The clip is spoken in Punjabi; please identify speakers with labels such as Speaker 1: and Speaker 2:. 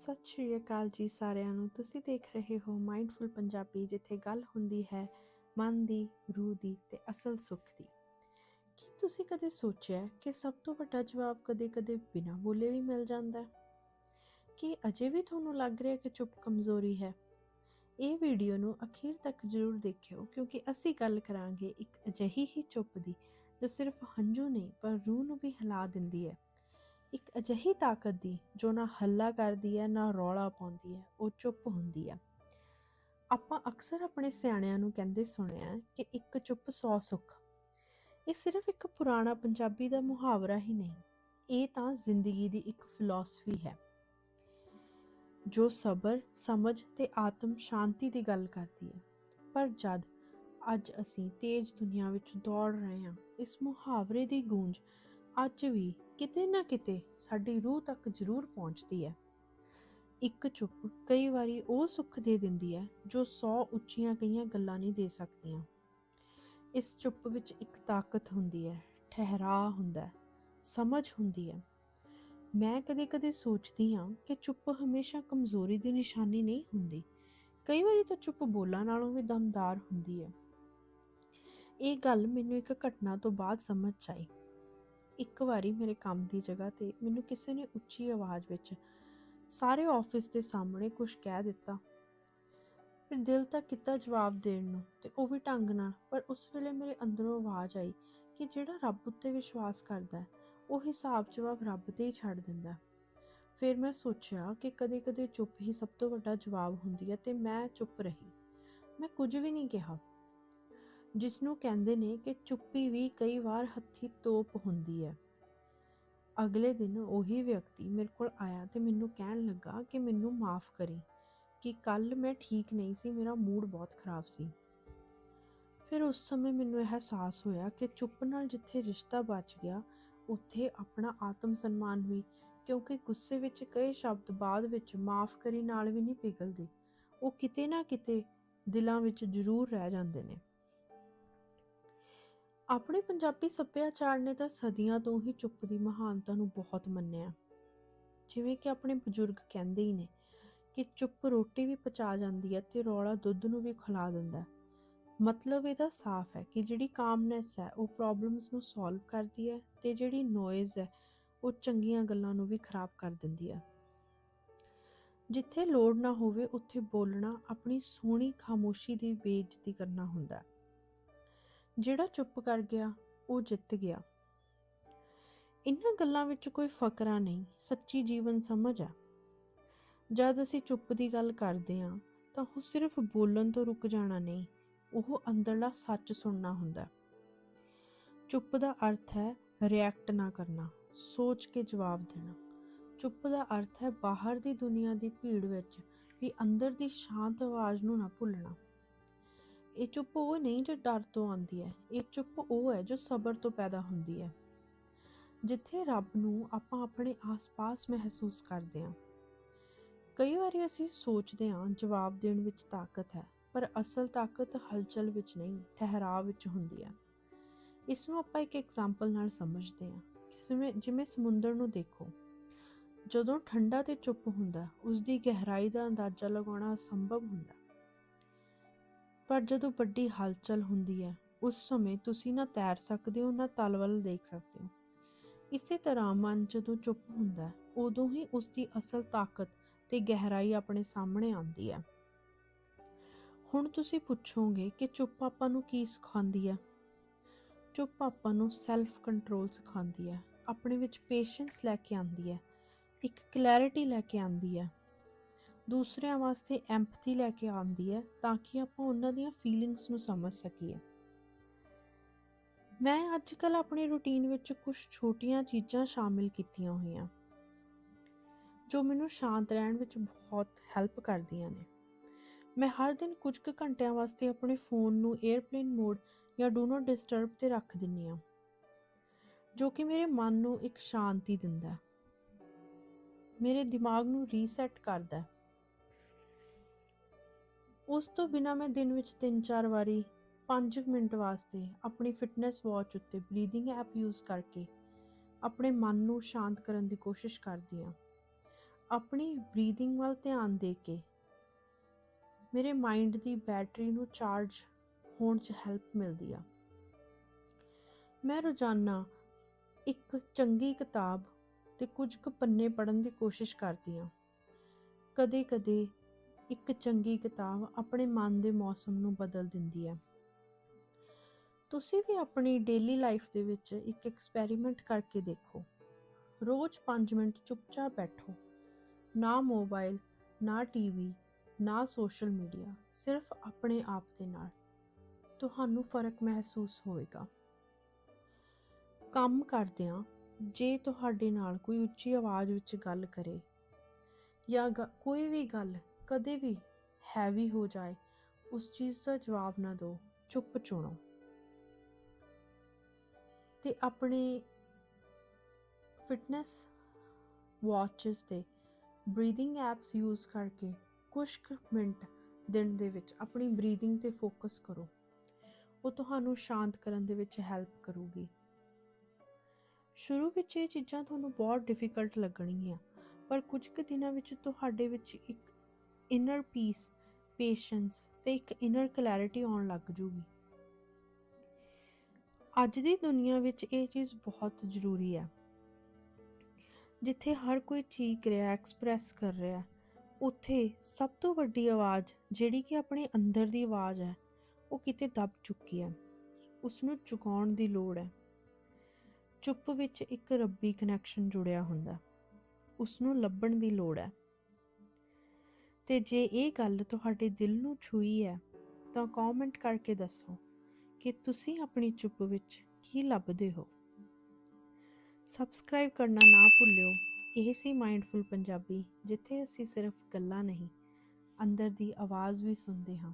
Speaker 1: ਸਤਿ ਸ਼੍ਰੀ ਅਕਾਲ ਜੀ ਸਾਰਿਆਂ ਨੂੰ। ਤੁਸੀਂ ਦੇਖ ਰਹੇ ਹੋ ਮਾਈਂਡਫੁਲ ਪੰਜਾਬੀ ਜਿੱਥੇ ਗੱਲ ਹੁੰਦੀ ਹੈ ਮਨ ਦੀ, ਰੂਹ ਦੀ ਤੇ ਅਸਲ ਸੁੱਖ ਦੀ। ਕੀ ਤੁਸੀਂ ਕਦੇ ਸੋਚਿਆ ਕਿ ਸਭ ਤੋਂ ਵੱਡਾ ਜਵਾਬ ਕਦੇ-ਕਦੇ ਬਿਨਾਂ ਬੋਲੇ ਵੀ ਮਿਲ ਜਾਂਦਾ ਹੈ? ਕੀ ਅਜੇ ਵੀ ਤੁਹਾਨੂੰ ਲੱਗ ਰਿਹਾ ਕਿ ਚੁੱਪ ਕਮਜ਼ੋਰੀ ਹੈ? ਇਹ ਵੀਡੀਓ ਨੂੰ ਅਖੀਰ ਤੱਕ ਜ਼ਰੂਰ ਦੇਖਿਓ, ਕਿਉਂਕਿ ਅਸੀਂ ਗੱਲ ਕਰਾਂਗੇ ਇੱਕ ਅਜਿਹੀ ਹੀ ਚੁੱਪ ਦੀ ਜੋ ਸਿਰਫ ਹੰਝੂ ਨਹੀਂ, ਪਰ ਰੂਹ ਨੂੰ ਵੀ ਹਿਲਾ ਦਿੰਦੀ ਹੈ। ਇੱਕ ਅਜਿਹੀ ਤਾਕਤ ਦੀ, ਜੋ ਨਾ ਹੱਲਾ ਕਰਦੀ ਹੈ, ਨਾ ਰੌਲਾ ਪਾਉਂਦੀ ਹੈ, ਉਹ ਚੁੱਪ ਹੁੰਦੀ ਹੈ। ਆਪਾਂ ਅਕਸਰ ਆਪਣੇ ਸਿਆਣਿਆਂ ਨੂੰ ਕਹਿੰਦੇ ਸੁਣਿਆ ਕਿ ਇੱਕ ਚੁੱਪ 100 ਸੁੱਖ। ਇਹ ਸਿਰਫ ਇੱਕ ਪੁਰਾਣਾ ਪੰਜਾਬੀ ਦਾ ਮੁਹਾਵਰਾ ਹੀ ਨਹੀਂ, ਇਹ ਤਾਂ ਜ਼ਿੰਦਗੀ ਦੀ ਇੱਕ ਫਿਲਾਸਫੀ ਹੈ। ਜੋ ਸਬਰ, ਸਮਝ ਤੇ ਆਤਮ ਸ਼ਾਂਤੀ ਦੀ ਗੱਲ ਕਰਦੀ ਹੈ। ਪਰ ਜਦ ਅੱਜ ਅਸੀਂ ਤੇਜ਼ ਦੁਨੀਆ ਵਿੱਚ ਦੌੜ ਰਹੇ ਹਾਂ, ਇਸ ਮੁਹਾਵਰੇ ਦੀ ਗੂੰਜ ਅੱਜ ਵੀ ਕਿਤੇ ਨਾ ਕਿਤੇ ਸਾਡੀ ਰੂਹ ਤੱਕ ਜ਼ਰੂਰ ਪਹੁੰਚਦੀ ਹੈ। ਇੱਕ ਚੁੱਪ ਕਈ ਵਾਰੀ ਉਹ ਸੁੱਖ ਦੇ ਦਿੰਦੀ ਹੈ ਜੋ 100 ਉੱਚੀਆਂ ਕਈਆਂ ਗੱਲਾਂ ਨਹੀਂ ਦੇ ਸਕਦੀਆਂ। ਇਸ ਚੁੱਪ ਵਿੱਚ ਇੱਕ ਤਾਕਤ ਹੁੰਦੀ ਹੈ ਠਹਿਰਾ ਹੁੰਦਾ ਹੈ, ਸਮਝ ਹੁੰਦੀ ਹੈ। ਮੈਂ ਕਦੇ-ਕਦੇ ਸੋਚਦੀ ਹਾਂ ਕਿ ਚੁੱਪ ਹਮੇਸ਼ਾ ਕਮਜ਼ੋਰੀ ਦੀ ਨਿਸ਼ਾਨੀ ਨਹੀਂ ਹੁੰਦੀ। ਕਈ ਵਾਰੀ ਤਾਂ ਚੁੱਪ ਬੋਲਾਂ ਨਾਲੋਂ ਵੀ ਦਮਦਾਰ ਹੁੰਦੀ ਹੈ। ਇਹ ਗੱਲ ਮੈਨੂੰ ਇੱਕ ਘਟਨਾ ਤੋਂ ਬਾਅਦ ਸਮਝ ਆਈ। ਇੱਕ ਵਾਰੀ ਮੇਰੇ ਕੰਮ ਦੀ ਜਗ੍ਹਾ ਤੇ ਮੈਨੂੰ ਕਿਸੇ ਨੇ ਉੱਚੀ ਆਵਾਜ਼ ਵਿੱਚ ਸਾਰੇ ਆਫਿਸ ਦੇ ਸਾਹਮਣੇ ਕੁਝ ਕਹਿ ਦਿੱਤਾ। ਫਿਰ ਦਿਲ ਤਾਂ ਕੀਤਾ ਜਵਾਬ ਦੇਣ ਨੂੰ ਤੇ ਉਹ ਵੀ ਢੰਗ ਨਾਲ, ਪਰ ਉਸ ਵੇਲੇ ਮੇਰੇ ਅੰਦਰੋਂ ਆਵਾਜ਼ ਆਈ ਕਿ ਜਿਹੜਾ ਰੱਬ ਉੱਤੇ ਵਿਸ਼ਵਾਸ ਕਰਦਾ ਹੈ, ਉਹ ਹਿਸਾਬ ਜਵਾਬ ਰੱਬ ਤੇ ਹੀ ਛੱਡ ਦਿੰਦਾ ਫਿਰ ਮੈਂ ਸੋਚਿਆ ਕਿ ਕਦੇ-ਕਦੇ ਚੁੱਪ ਹੀ ਸਭ ਤੋਂ ਵੱਡਾ ਜਵਾਬ ਹੁੰਦੀ ਹੈ ਤੇ ਮੈਂ ਚੁੱਪ ਰਹੀ। ਮੈਂ ਕੁਝ ਵੀ ਨਹੀਂ ਕਿਹਾ। ਜਿਸ ਨੂੰ ਕਹਿੰਦੇ ਨੇ ਕਿ ਚੁੱਪੀ ਵੀ ਕਈ ਵਾਰ ਹੱਥੀ ਤੋਪ ਹੁੰਦੀ ਹੈ। ਅਗਲੇ ਦਿਨ ਉਹੀ ਵਿਅਕਤੀ ਮੇਰੇ ਕੋਲ ਆਇਆ ਤੇ ਮੈਨੂੰ ਕਹਿਣ ਲੱਗਾ ਕਿ ਮੈਨੂੰ ਮਾਫ ਕਰੀ, ਕਿ ਕੱਲ ਮੈਂ ਠੀਕ ਨਹੀਂ ਸੀ, ਮੇਰਾ ਮੂਡ ਬਹੁਤ ਖਰਾਬ ਸੀ। ਫਿਰ ਉਸ ਸਮੇਂ ਮੈਨੂੰ ਇਹ ਅਹਿਸਾਸ ਹੋਇਆ ਕਿ ਚੁੱਪ ਨਾਲ ਜਿੱਥੇ ਰਿਸ਼ਤਾ ਬਚ ਗਿਆ, ਉੱਥੇ ਆਪਣਾ ਆਤਮ ਸਨਮਾਨ ਵੀ, ਕਿਉਂਕਿ ਗੁੱਸੇ ਵਿੱਚ ਕਈ ਸ਼ਬਦ ਬਾਅਦ ਵਿੱਚ ਮਾਫ ਕਰੀ ਨਾਲ ਵੀ ਨਹੀਂ ਪਿਘਲਦੇ। ਉਹ ਕਿਤੇ ਨਾ ਕਿਤੇ ਦਿਲਾਂ ਵਿੱਚ ਜ਼ਰੂਰ ਰਹਿ ਜਾਂਦੇ ਨੇ। ਆਪਣੇ ਪੰਜਾਬੀ ਸੱਭਿਆਚਾਰ ਨੇ ਤਾਂ ਸਦੀਆਂ ਤੋਂ ਹੀ ਚੁੱਪ ਦੀ ਮਹਾਨਤਾ ਨੂੰ ਬਹੁਤ ਮੰਨਿਆ। ਜਿਵੇਂ ਕਿ ਆਪਣੇ ਬਜ਼ੁਰਗ ਕਹਿੰਦੇ ਹੀ ਨੇ ਕਿ ਚੁੱਪ ਰੋਟੀ ਵੀ ਪਚਾ ਜਾਂਦੀ ਹੈ ਤੇ ਰੌਲਾ ਦੁੱਧ ਨੂੰ ਵੀ ਖਿਲਾ ਦਿੰਦਾ ਮਤਲਬ ਇਹਦਾ ਸਾਫ਼ ਹੈ ਕਿ ਜਿਹੜੀ ਕਾਮਨੈਸ ਹੈ, ਉਹ ਪ੍ਰੋਬਲਮਸ ਨੂੰ ਸੋਲਵ ਕਰਦੀ ਹੈ ਤੇ ਜਿਹੜੀ ਨੋਇਜ਼ ਹੈ, ਉਹ ਚੰਗੀਆਂ ਗੱਲਾਂ ਨੂੰ ਵੀ ਖਰਾਬ ਕਰ ਦਿੰਦੀ ਹੈ। ਜਿੱਥੇ ਲੋੜ ਨਾ ਹੋਵੇ, ਉੱਥੇ ਬੋਲਣਾ ਆਪਣੀ ਸੋਹਣੀ ਖਾਮੋਸ਼ੀ ਦੀ ਬੇਇੱਜ਼ਤੀ ਕਰਨਾ ਹੁੰਦਾ ਜਿਹੜਾ ਚੁੱਪ ਕਰ ਗਿਆ, ਉਹ ਜਿੱਤ ਗਿਆ। ਇਹਨਾਂ ਗੱਲਾਂ ਵਿੱਚ ਕੋਈ ਫਕਰਾ ਨਹੀਂ, ਸੱਚੀ ਜੀਵਨ ਸਮਝ ਆ। ਜਦ ਅਸੀਂ ਚੁੱਪ ਦੀ ਗੱਲ ਕਰਦੇ ਹਾਂ, ਤਾਂ ਉਹ ਸਿਰਫ ਬੋਲਣ ਤੋਂ ਰੁਕ ਜਾਣਾ ਨਹੀਂ, ਉਹ ਅੰਦਰਲਾ ਸੱਚ ਸੁਣਨਾ ਹੁੰਦਾ। ਚੁੱਪ ਦਾ ਅਰਥ ਹੈ ਰਿਐਕਟ ਨਾ ਕਰਨਾ, ਸੋਚ ਕੇ ਜਵਾਬ ਦੇਣਾ। ਚੁੱਪ ਦਾ ਅਰਥ ਹੈ ਬਾਹਰ ਦੀ ਦੁਨੀਆ ਦੀ ਭੀੜ ਵਿੱਚ ਵੀ ਅੰਦਰ ਦੀ ਸ਼ਾਂਤ ਆਵਾਜ਼ ਨੂੰ ਨਾ ਭੁੱਲਣਾ। ਇਹ ਚੁੱਪ ਉਹ ਨਹੀਂ ਜੋ ਡਰ ਤੋਂ ਆਉਂਦੀ ਹੈ, ਇਹ ਚੁੱਪ ਉਹ ਹੈ ਜੋ ਸਬਰ ਤੋਂ ਪੈਦਾ ਹੁੰਦੀ ਹੈ। ਜਿੱਥੇ ਰੱਬ ਨੂੰ ਆਪਾਂ ਆਪਣੇ ਆਸ-ਪਾਸ ਮਹਿਸੂਸ ਕਰਦੇ ਹਾਂ। ਕਈ ਵਾਰੀ ਅਸੀਂ ਸੋਚਦੇ ਹਾਂ, ਜਵਾਬ ਦੇਣ ਵਿੱਚ ਤਾਕਤ ਹੈ, ਪਰ ਅਸਲ ਤਾਕਤ ਹਲਚਲ ਵਿੱਚ ਨਹੀਂ, ਠਹਿਰਾਅ ਵਿੱਚ ਹੁੰਦੀ ਹੈ। ਇਸ ਨੂੰ ਆਪਾਂ ਇੱਕ ਐਗਜ਼ਾਮਪਲ ਨਾਲ ਸਮਝਦੇ ਹਾਂ, ਜਿਵੇਂ ਜਿਵੇਂ ਸਮੁੰਦਰ ਨੂੰ ਦੇਖੋ। ਜਦੋਂ ਠੰਡਾ ਤੇ ਚੁੱਪ ਹੁੰਦਾ ਉਸ ਦੀ ਗਹਿਰਾਈ ਦਾ ਅੰਦਾਜ਼ਾ ਲਗਾਉਣਾ ਅਸੰਭਵ ਹੁੰਦਾ। ਪਰ ਜਦੋਂ ਵੱਡੀ ਹਲਚਲ ਹੁੰਦੀ ਹੈ, ਉਸ ਸਮੇਂ ਤੁਸੀਂ ਨਾ ਤੈਰ ਸਕਦੇ ਹੋ, ਨਾ ਤਲ ਵੱਲ ਦੇਖ ਸਕਦੇ ਹੋ। ਇਸੇ ਤਰ੍ਹਾਂ ਮਨ ਜਦੋਂ ਚੁੱਪ ਹੁੰਦਾ ਉਦੋਂ ਹੀ ਉਸ ਦੀ ਅਸਲ ਤਾਕਤ ਤੇ ਗਹਿਰਾਈ ਆਪਣੇ ਸਾਹਮਣੇ ਆਉਂਦੀ ਹੈ। ਹੁਣ ਤੁਸੀਂ ਪੁੱਛੋਗੇ ਕਿ ਚੁੱਪ ਆਪਾਂ ਨੂੰ ਕੀ ਸਿਖਾਉਂਦੀ ਹੈ? ਚੁੱਪ ਆਪਾਂ ਨੂੰ ਸੈਲਫ ਕੰਟਰੋਲ ਸਿਖਾਉਂਦੀ ਹੈ, ਆਪਣੇ ਵਿੱਚ ਪੇਸ਼ੈਂਸ ਲੈ ਕੇ ਆਉਂਦੀ ਹੈ, ਇੱਕ ਕਲੈਰਿਟੀ ਲੈ ਕੇ ਆਉਂਦੀ ਹੈ। ਦੂਸਰਿਆਂ ਵਾਸਤੇ ਐਮਪਥੀ ਲੈ ਕੇ ਆਉਂਦੀ ਹੈ ਤਾਂ ਕਿ ਆਪਾਂ ਉਹਨਾਂ ਦੀਆਂ ਫੀਲਿੰਗਸ ਨੂੰ ਸਮਝ ਸਕੀਏ। ਮੈਂ ਅੱਜ ਕੱਲ ਆਪਣੀ ਰੁਟੀਨ ਵਿੱਚ ਕੁਝ ਛੋਟੀਆਂ ਚੀਜ਼ਾਂ ਸ਼ਾਮਿਲ ਕੀਤੀਆਂ ਹੋਈਆਂ, ਜੋ ਮੈਨੂੰ ਸ਼ਾਂਤ ਰਹਿਣ ਵਿੱਚ ਬਹੁਤ ਹੈਲਪ ਕਰਦੀਆਂ ਨੇ। ਮੈਂ ਹਰ ਦਿਨ ਕੁਝ ਕੁ ਘੰਟਿਆਂ ਵਾਸਤੇ ਆਪਣੇ ਫੋਨ ਨੂੰ 에ਅਰਪਲੇਨ ਮੋਡ ਜਾਂ ਡੂ ਨਾਟ ਡਿਸਟਰਬ ਤੇ ਰੱਖ ਦਿੰਨੀ ਆ ਜੋ ਕਿ ਮੇਰੇ ਮਨ ਨੂੰ ਇੱਕ ਸ਼ਾਂਤੀ ਦਿੰਦਾ ਮੇਰੇ ਦਿਮਾਗ ਨੂੰ ਰੀਸੈਟ ਕਰਦਾ ਉਸ ਤੋਂ ਬਿਨਾ ਮੈਂ ਦਿਨ ਵਿੱਚ 3-4 ਵਾਰੀ 5 ਮਿੰਟ ਵਾਸਤੇ ਆਪਣੀ ਫਿਟਨੈਸ ਵਾਚ ਉੱਤੇ ਬਰੀਥਿੰਗ ਐਪ ਯੂਜ਼ ਕਰਕੇ ਆਪਣੇ ਮਨ ਨੂੰ ਸ਼ਾਂਤ ਕਰਨ ਦੀ ਕੋਸ਼ਿਸ਼ ਕਰਦੀ ਹਾਂ। ਆਪਣੀ ਬਰੀਥਿੰਗ ਵੱਲ ਧਿਆਨ ਦੇ ਕੇ ਮੇਰੇ ਮਾਈਂਡ ਦੀ ਬੈਟਰੀ ਨੂੰ ਚਾਰਜ ਹੋਣ 'ਚ ਹੈਲਪ ਮਿਲਦੀ ਆ। ਮੈਂ ਰੋਜ਼ਾਨਾ ਇੱਕ ਚੰਗੀ ਕਿਤਾਬ ਤੇ ਕੁਝ ਕੁ ਪੰਨੇ ਪੜ੍ਹਨ ਦੀ ਕੋਸ਼ਿਸ਼ ਕਰਦੀ ਹਾਂ। ਕਦੇ-ਕਦੇ ਇੱਕ ਚੰਗੀ ਕਿਤਾਬ ਆਪਣੇ ਮਨ ਦੇ ਮੌਸਮ ਨੂੰ ਬਦਲ ਦਿੰਦੀ ਹੈ। ਤੁਸੀਂ ਵੀ ਆਪਣੀ ਡੇਲੀ ਲਾਈਫ ਦੇ ਵਿੱਚ ਇੱਕ ਐਕਸਪੈਰੀਮੈਂਟ ਕਰਕੇ ਦੇਖੋ। ਰੋਜ਼ 5 ਮਿੰਟ ਚੁੱਪਚਾਪ ਬੈਠੋ। ਨਾ ਮੋਬਾਈਲ ਨਾ ਟੀਵੀ ਨਾ ਸੋਸ਼ਲ ਮੀਡੀਆ ਸਿਰਫ ਆਪਣੇ ਆਪ ਦੇ ਨਾਲ। ਤੁਹਾਨੂੰ ਫ਼ਰਕ ਮਹਿਸੂਸ ਹੋਵੇਗਾ ਕੰਮ ਕਰਦਿਆਂ ਜੇ ਤੁਹਾਡੇ ਨਾਲ ਕੋਈ ਉੱਚੀ ਆਵਾਜ਼ ਵਿੱਚ ਗੱਲ ਕਰੇ ਜਾਂ ਗ- ਕੋਈ ਵੀ ਗੱਲ ਕਦੇ ਵੀ ਹੈਵੀ ਹੋ ਜਾਏ, ਉਸ ਚੀਜ਼ ਦਾ ਜਵਾਬ ਨਾ ਦਿਓ, ਚੁੱਪ ਚੁਣੋ। ਤੇ ਆਪਣੇ ਫਿਟਨੈਸ ਵਾਚਸ ਤੇ ਬਰੀਥਿੰਗ ਐਪਸ ਯੂਜ਼ ਕਰਕੇ ਕੁਝ ਕੁ ਮਿੰਟ ਦਿਨ ਦੇ ਵਿੱਚ ਆਪਣੀ ਬਰੀਥਿੰਗ ਤੇ ਫੋਕਸ ਕਰੋ। ਉਹ ਤੁਹਾਨੂੰ ਸ਼ਾਂਤ ਕਰਨ ਦੇ ਵਿੱਚ ਹੈਲਪ ਕਰੂਗੀ। ਸ਼ੁਰੂ ਵਿੱਚ ਇਹ ਚੀਜ਼ਾਂ ਤੁਹਾਨੂੰ ਬਹੁਤ ਡਿਫਿਕਲਟ ਲੱਗਣਗੀਆਂ, ਪਰ ਕੁਝ ਕੁ ਦਿਨਾਂ ਵਿੱਚ ਤੁਹਾਡੇ ਵਿੱਚ ਇੱਕ ਇਨਰ ਪੀਸ ਪੇਸ਼ੈਂਸ ਤੇ ਇੱਕ ਇਨਰ ਕਲੈਰਿਟੀ ਆਉਣ ਲੱਗ ਜੂਗੀ। ਅੱਜ ਦੀ ਦੁਨੀਆ ਵਿੱਚ ਇਹ ਚੀਜ਼ ਬਹੁਤ ਜ਼ਰੂਰੀ ਹੈ। ਜਿੱਥੇ ਹਰ ਕੋਈ ਚੀਕ ਰਿਹਾ ਐਕਸਪ੍ਰੈਸ ਕਰ ਰਿਹਾ, ਉੱਥੇ ਸਭ ਤੋਂ ਵੱਡੀ ਆਵਾਜ਼ ਜਿਹੜੀ ਕਿ ਆਪਣੇ ਅੰਦਰ ਦੀ ਆਵਾਜ਼ ਹੈ, ਉਹ ਕਿਤੇ ਦਬ ਚੁੱਕੀ ਹੈ। ਉਸ ਨੂੰ ਚੁਕਾਉਣ ਦੀ ਲੋੜ ਹੈ। ਚੁੱਪ ਵਿੱਚ ਇੱਕ ਰੱਬੀ ਕਨੈਕਸ਼ਨ ਜੁੜਿਆ ਹੁੰਦਾ। ਉਸ ਨੂੰ ਲੱਭਣ ਦੀ ਲੋੜ ਹੈ। ਤੇ ਜੇ ਇਹ ਗੱਲ ਤੁਹਾਡੇ ਦਿਲ ਨੂੰ ਛੂਈ ਹੈ, ਤਾਂ ਕਮੈਂਟ ਕਰਕੇ ਦੱਸੋ ਕਿ ਤੁਸੀਂ ਆਪਣੀ ਚੁੱਪ ਵਿੱਚ ਕੀ ਲੱਭਦੇ ਹੋ। ਸਬਸਕ੍ਰਾਈਬ ਕਰਨਾ ਨਾ ਭੁੱਲਿਓ। ਇਹ ਸੀ ਮਾਈਂਡਫੁਲ ਪੰਜਾਬੀ, ਜਿੱਥੇ ਅਸੀਂ ਸਿਰਫ ਗੱਲਾਂ ਨਹੀਂ, ਅੰਦਰ ਦੀ ਆਵਾਜ਼ ਵੀ ਸੁਣਦੇ ਹਾਂ।